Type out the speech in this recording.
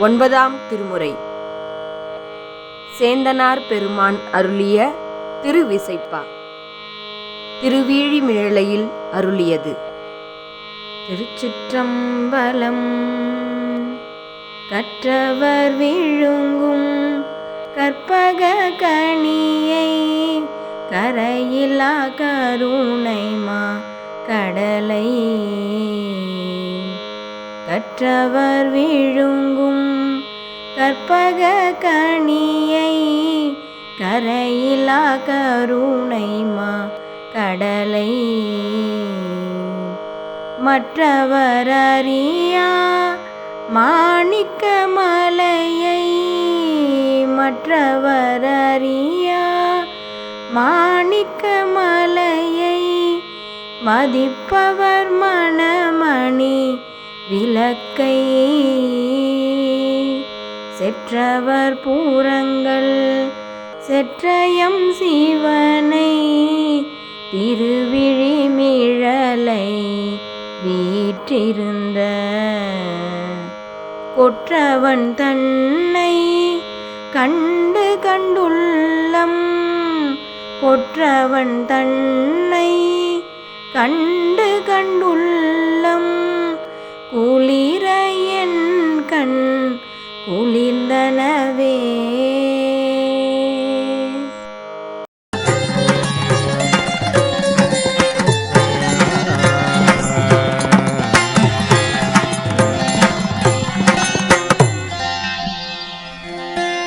ஒன்பதாம் திருமுறை. சேந்தனார் பெருமான் அருளிய திருவிசைப்பா. திருவீழிமிழலையில் அருளியது. திருச்சிற்றம்பலம் கற்றவர் விழுங்கும் கற்பக கணியை கரையிலா கருணைமா கடலை. கற்றவர் விழு கற்பக கணியை கரையிலா கருணைமா கடலை மற்றவர் அறியா மாணிக்க மலையை மற்றவர் அறியா மாணிக்க மலையை மதிப்பவர் மணமணி விளக்கை செற்றவர் பூரங்கள் செற்றயம் சிவனை திருவிழிமிழலை வீற்றிருந்த கொற்றவன் தன்னை கண்டு கண்டுள்ளம். கொற்றவன் தன்னை கண்டு கண்டுள்ளம்.